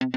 রামনগর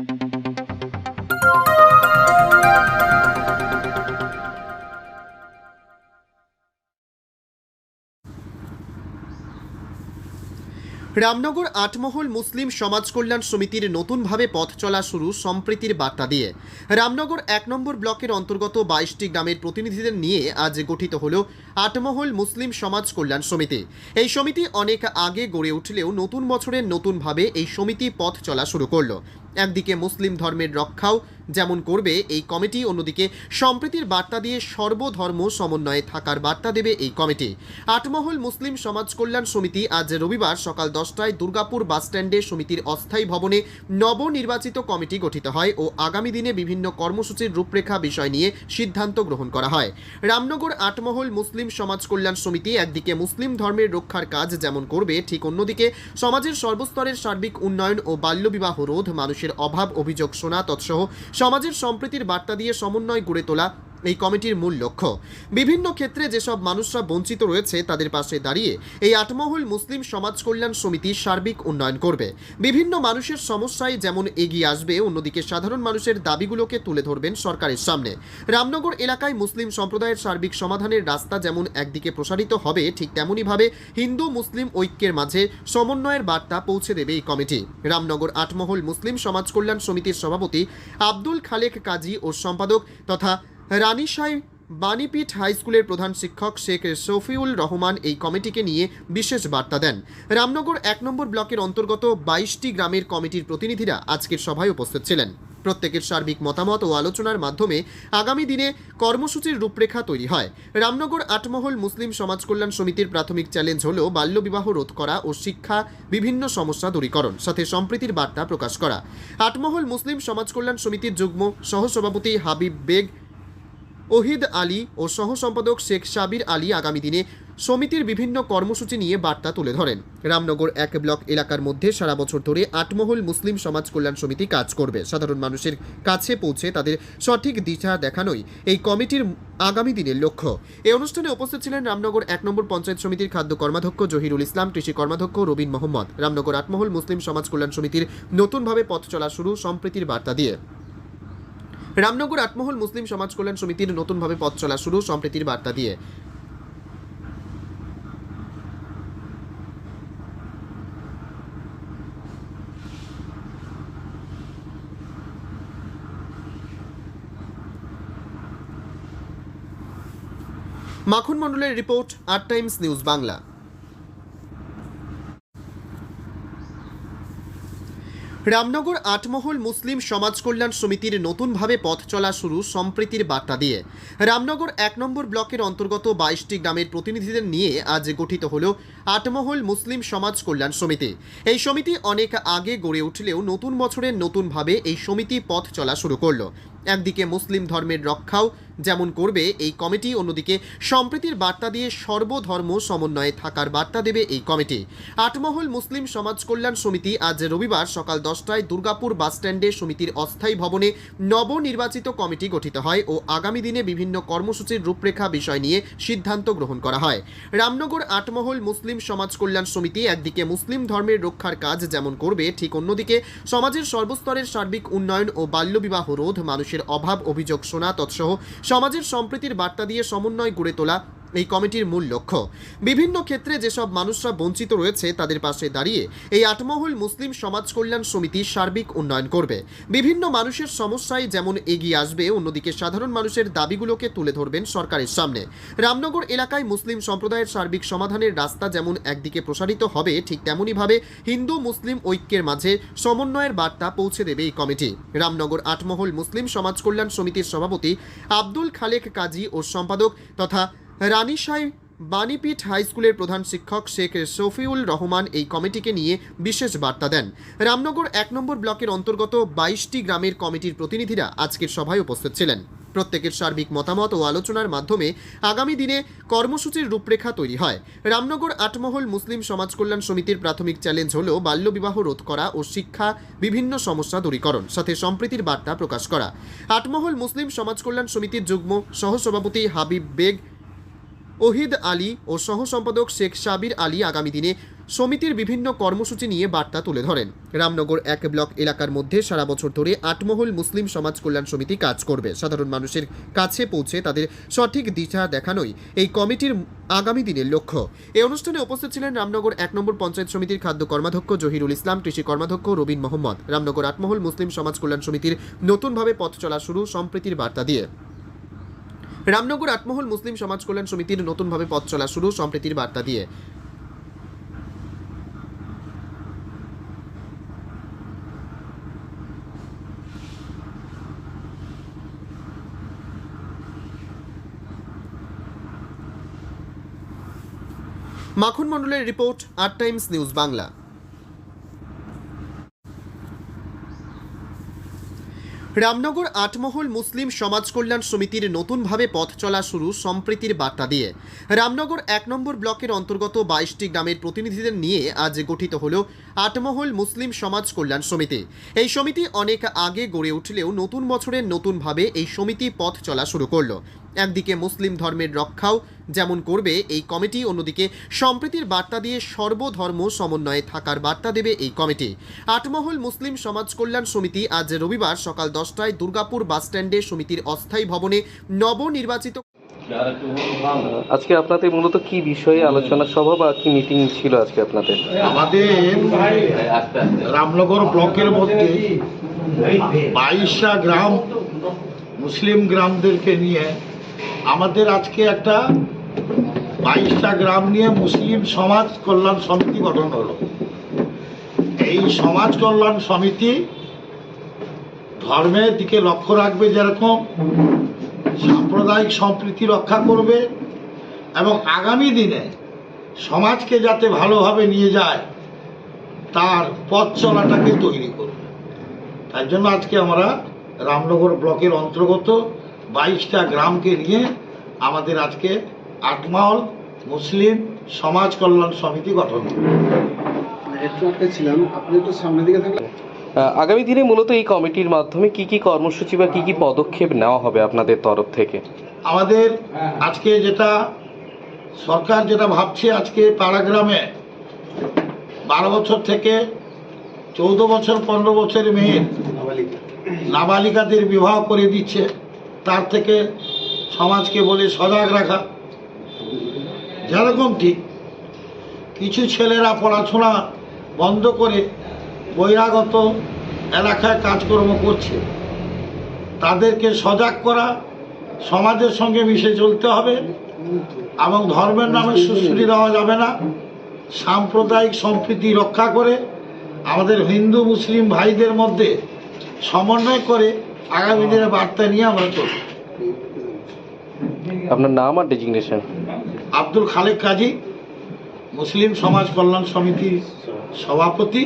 আটমহল মুসলিম সমাজ কল্যাণ সমিতির নতুনভাবে পথ চলা শুরু সম্প্রীতির বার্তা দিয়ে। রামনগর এক নম্বর ব্লকের অন্তর্গত বাইশটি গ্রামের প্রতিনিধিদের নিয়ে আজ গঠিত হল আটমহল মুসলিম সমাজ কল্যাণ সমিতি। এই সমিতি অনেক আগে গড়ে উঠলেও নতুন বছরের নতুনভাবে এই সমিতি পথ চলা শুরু করল। একদিকে মুসলিম ধর্মের রক্ষাও যেমন করবে এই কমিটি, অন্যদিকে সম্প্রীতির বার্তা দিয়ে সর্বধর্ম সমন্বয়ে থাকার বার্তা দেবে এই কমিটি। আটমহল মুসলিম সমাজ কল্যাণ সমিতি আজ রবিবার সকাল দশটায় দুর্গাপুর বাসস্ট্যান্ডে সমিতির অস্থায়ী ভবনে নবনির্বাচিত কমিটি গঠিত হয় ও আগামী দিনে বিভিন্ন কর্মসূচির রূপরেখা বিষয় নিয়ে সিদ্ধান্ত গ্রহণ করা হয়। রামনগর আটমহল মুসলিম সমাজ কল্যাণ সমিতি একদিকে মুসলিম ধর্মের রক্ষার কাজ যেমন করবে, ঠিক অন্যদিকে সমাজের সর্বস্তরের সার্বিক উন্নয়ন ও বাল্যবিবাহ রোধ মানুষের অভাব অভিযোগ শোনা তৎসহ সমাজের সম্প্রীতির বার্তা দিয়ে সমন্বয় গড়ে তোলা এই কমিটির মূল লক্ষ্য। বিভিন্ন ক্ষেত্রে যেসব মানুষরা বঞ্চিত রয়েছে, তাদের পাশে দাঁড়িয়ে এই আটমহল মুসলিম সমাজ কল্যাণ সমিতি সার্বিক উন্নয়ন করবে। বিভিন্ন মানুষের সমস্যায় যেমন এগিয়ে আসবে, অন্যদিকে সাধারণ মানুষের দাবিগুলোকে তুলে ধরবেন সরকারের সামনে। রামনগর এলাকায় মুসলিম সম্প্রদায়ের সার্বিক সমাধানের রাস্তা যেমন একদিকে প্রসারিত হবে, ঠিক তেমনইভাবে হিন্দু মুসলিম ঐক্যের মাঝে সমন্বয়ের বার্তা পৌঁছে দেবে এই কমিটি। রামনগর আটমহল মুসলিম সমাজ কল্যাণ সমিতির সভাপতি আব্দুল খালেক কাজী ও সম্পাদক তথা রানীশাই বাণীপীঠ হাইস্কুলের প্রধান শিক্ষক শেখ শফিউল রহমান এই কমিটিকে নিয়ে বিশেষ বার্তা দেন। রামনগর এক নম্বর ব্লকের অন্তর্গত বাইশটি গ্রামের কমিটির প্রতিনিধিরা আজকের সভায় উপস্থিত ছিলেন। প্রত্যেকের সার্বিক মতামত ও আলোচনার মাধ্যমে আগামী দিনে কর্মসূচির রূপরেখা তৈরি হয়। রামনগর আটমহল মুসলিম সমাজ কল্যাণ সমিতির প্রাথমিক চ্যালেঞ্জ হল বাল্যবিবাহ রোধ করা ও শিক্ষা, বিভিন্ন সমস্যা দূরীকরণ, সাথে সম্প্রীতির বার্তা প্রকাশ করা। আটমহল মুসলিম সমাজ কল্যাণ সমিতির যুগ্ম সহসভাপতি হাবিব বেগ ওহিদ আলী ও সহ সম্পাদক শেখ সাবির আলী আগামী দিনে সমিতির বিভিন্ন কর্মসূচি নিয়ে বার্তা তুলে ধরেন। রামনগর এক ব্লক এলাকার মধ্যে সারা বছর ধরে আটমহল মুসলিম সমাজ কল্যাণ সমিতি কাজ করবে। সাধারণ মানুষের কাছে পৌঁছে তাদের সঠিক দিশা দেখানোই এই কমিটির আগামী দিনের লক্ষ্য। এই অনুষ্ঠানে উপস্থিত ছিলেন রামনগর এক নম্বর পঞ্চায়েত সমিতির খাদ্য কর্মাধ্যক্ষ জহিরুল ইসলাম, কৃষি কর্মাধ্যক্ষ রবিন মোহাম্মদ। রামনগর আটমহল মুসলিম সমাজ কল্যাণ সমিতির নতুনভাবে পথ চলা শুরু সম্প্রীতির বার্তা দিয়ে। রামনগর আটমহল মুসলিম সমাজ কল্যাণ সমিতির নতুনভাবে পথ চলা শুরু, সম্প্রীতির বার্তা দিয়ে। মাখন মণ্ডলের রিপোর্ট, আট টাইমস নিউজ বাংলা। রামনগর আটমহল মুসলিম সমাজ কল্যাণ সমিতির নতুনভাবে পথ চলা শুরু সম্প্রীতির বার্তা দিয়ে। রামনগর এক নম্বর ব্লকের অন্তর্গত বাইশটি গ্রামের প্রতিনিধিদের নিয়ে আজ গঠিত হল আটমহল মুসলিম সমাজ কল্যাণ সমিতি। এই সমিতি অনেক আগে গড়ে উঠলেও নতুন বছরের নতুনভাবে এই সমিতি পথ চলা শুরু করল। একদিকে মুসলিম ধর্মের রক্ষাও যেমন করবে এই কমিটি, অন্যদিকে সম্প্রীতির বার্তা দিয়ে সর্বধর্ম সমন্বয়ে থাকার বার্তা দেবে এই কমিটি। আটমহল মুসলিম সমাজ কল্যাণ সমিতি আজ রবিবার সকাল দশটায় দুর্গাপুর বাসস্ট্যান্ডে সমিতির অস্থায়ী ভবনে নবনির্বাচিত কমিটি গঠিত হয় ও আগামী দিনে বিভিন্ন কর্মসূচির রূপরেখা বিষয় নিয়ে সিদ্ধান্ত গ্রহণ করা হয়। রামনগর আটমহল মুসলিম সমাজ কল্যাণ সমিতি একদিকে মুসলিম ধর্মের রক্ষার কাজ যেমন করবে, ঠিক অন্যদিকে সমাজের সর্বস্তরের সার্বিক উন্নয়ন ও বাল্যবিবাহ রোধ, মানুষের অভাব অভিযোগ শোনা, তৎসহ সমাজের সম্প্রীতির বার্তা দিয়ে সমন্বয় গড়ে তোলা এই কমিটির মূল লক্ষ্য। বিভিন্ন ক্ষেত্রে যেসব মানুষরা বঞ্চিত রয়েছে, তাদের পাশে দাঁড়িয়ে এই আটমহল মুসলিম সমাজ কল্যাণ সমিতি সার্বিক উন্নয়ন করবে। বিভিন্ন মানুষের সমস্যায় যেমন এগিয়ে আসবে, অন্যদিকে সাধারণ মানুষের দাবিগুলোকে তুলে ধরবেন সরকারের সামনে। রামনগর এলাকায় মুসলিম সম্প্রদায়ের সার্বিক সমাধানের রাস্তা যেমন একদিকে প্রসারিত হবে, ঠিক তেমনইভাবে হিন্দু মুসলিম ঐক্যের মাঝে সমন্বয়ের বার্তা পৌঁছে দেবে এই কমিটি। রামনগর আটমহল মুসলিম সমাজ কল্যাণ সমিতির সভাপতি আব্দুল খালেক কাজী ও সম্পাদক তথা রানীশাই বাণীপীঠ হাই স্কুলের প্রধান শিক্ষক শেখ শফিউল রহমান এই কমিটিকে নিয়ে বিশেষ বার্তা দেন। রামনগর এক নম্বর ব্লকের অন্তর্গত বাইশটি গ্রামের কমিটির প্রতিনিধিরা আজকের সভায় উপস্থিত ছিলেন। প্রত্যেকের সার্বিক মতামত ও আলোচনার মাধ্যমে আগামী দিনে কর্মসূচির রূপরেখা তৈরি হয়। রামনগর আটমহল মুসলিম সমাজ কল্যাণ সমিতির প্রাথমিক চ্যালেঞ্জ হল বাল্যবিবাহ রোধ করা ও শিক্ষা, বিভিন্ন সমস্যা দূরীকরণ, সাথে সম্প্রীতির বার্তা প্রকাশ করা। আটমহল মুসলিম সমাজ কল্যাণ সমিতির যুগ্ম সহসভাপতি হাবিব বেগ ওহিদ আলী ও সহ সম্পাদক শেখ সাবির আলী আগামী দিনে সমিতির বিভিন্ন কর্মসূচি নিয়ে বার্তা তুলে ধরেন। রামনগর এক ব্লক এলাকার মধ্যে সারা বছর ধরে আটমহল মুসলিম সমাজ কল্যাণ সমিতি কাজ করবে। সাধারণ মানুষের কাছে পৌঁছে তাদের সঠিক দিশা দেখানোই এই কমিটির আগামী দিনের লক্ষ্য। এই অনুষ্ঠানে উপস্থিত ছিলেন রামনগর এক নম্বর পঞ্চায়েত সমিতির খাদ্য কর্মাধ্যক্ষ জহিরুল ইসলাম, কৃষি কর্মাধ্যক্ষ রবিন মোহাম্মদ। রামনগর আটমহল মুসলিম সমাজ কল্যাণ সমিতির নতুনভাবে পথ চলা শুরু সম্প্রীতির বার্তা দিয়ে। রামনগর আটমহল মুসলিম সমাজ কল্যাণ সমিতির নতুনভাবে পথ চলা শুরু, সম্প্রীতির বার্তা দিয়ে। মাখন মণ্ডলের রিপোর্ট, আট টাইমস নিউজ বাংলা। রামনগর আটমহল মুসলিম সমাজ কল্যাণ সমিতির নতুনভাবে পথ চলা শুরু সম্প্রীতির বার্তা দিয়ে। রামনগর এক নম্বর ব্লকের অন্তর্গত বাইশটি গ্রামের প্রতিনিধিদের নিয়ে আজ গঠিত হল আটমহল মুসলিম সমাজ কল্যাণ সমিতি। এই সমিতি অনেক আগে গড়ে উঠলেও নতুন বছরের নতুনভাবে এই সমিতি পথ চলা শুরু করল। একদিকে মুসলিম ধর্মের রক্ষাও যেমন করবে এই কমিটি অন্যদিকে সম্প্রীতির বার্তা দিয়ে সর্বধর্ম সমন্বয়ে থাকার বার্তা দেবে এই কমিটি। আটমহল মুসলিম সমাজ কল্যাণ সমিতি আজ রবিবার সকাল দশটায় দুর্গাপুর বাসস্ট্যান্ডে সমিতির অস্থায়ী ভবনে নবনির্বাচিত আজকে আপনাদের মূলত কি বিষয়ে আলোচনা সভা বা কি মিটিং ছিল আজকে আপনাদের? আমাদের রামনগর ব্লকের মধ্যে বাইশটা গ্রাম মুসলিম গ্রামদেরকে নিয়ে আমাদের আজকে একটা বাইশটা গ্রাম নিয়ে মুসলিম সমাজ কল্যাণ সমিতি গঠন হলো। এই সমাজ কল্যাণ সমিতি ধর্মের দিকে লক্ষ্য রাখবে যেরকম, সাম্প্রদায়িক সম্প্রীতি রক্ষা করবে এবং আগামী দিনে সমাজকে যাতে ভালোভাবে নিয়ে যায়, তার পথ চলাটাকে তৈরি করবে। তার জন্য আজকে আমরা রামনগর ব্লকের অন্তর্গত বাইশটা গ্রামকে নিয়ে আমাদের আজকে আটমাল মুসলিম সমাজ কল্যাণ সমিতি গঠন। করব। একটু আটকে ছিলাম আপনি একটু সামনের দিকে থাকলে? আগামী দিনে মূলত এই কমিটির মাধ্যমে কি কি কর্মসূচি বা কি কি পদক্ষেপ নেওয়া হবে আপনাদের তরফ থেকে? আমাদের আজকে যেটা সরকার যেটা ভাবছে আজকে পাড়াগ্রামে বারো বছর থেকে চৌদ্দ বছর পনেরো বছরের মেয়ের নাবালিকাদের বিবাহ করে দিচ্ছে। তার থেকে সমাজকে বলে সজাগ রাখা। যেরকম ঠিক কিছু ছেলেরা পড়াশোনা বন্ধ করে বহিরাগত এলাকায় কাজকর্ম করছে, তাদেরকে সজাগ করা, সমাজের সঙ্গে মিশে চলতে হবে এবং ধর্মের নামে সুশ্রী দেওয়া যাবে না। সাম্প্রদায়িক সম্প্রীতি রক্ষা করে আমাদের হিন্দু, মুসলিম ভাইদের মধ্যে সমন্বয় করে আগামী দিনে বার্তা নিয়ে আমরা চলব। আপনার নাম আর ডেজিগনেশন আব্দুল খালেক কাজী মুসলিম সমাজ কল্যাণ সমিতির সভাপতি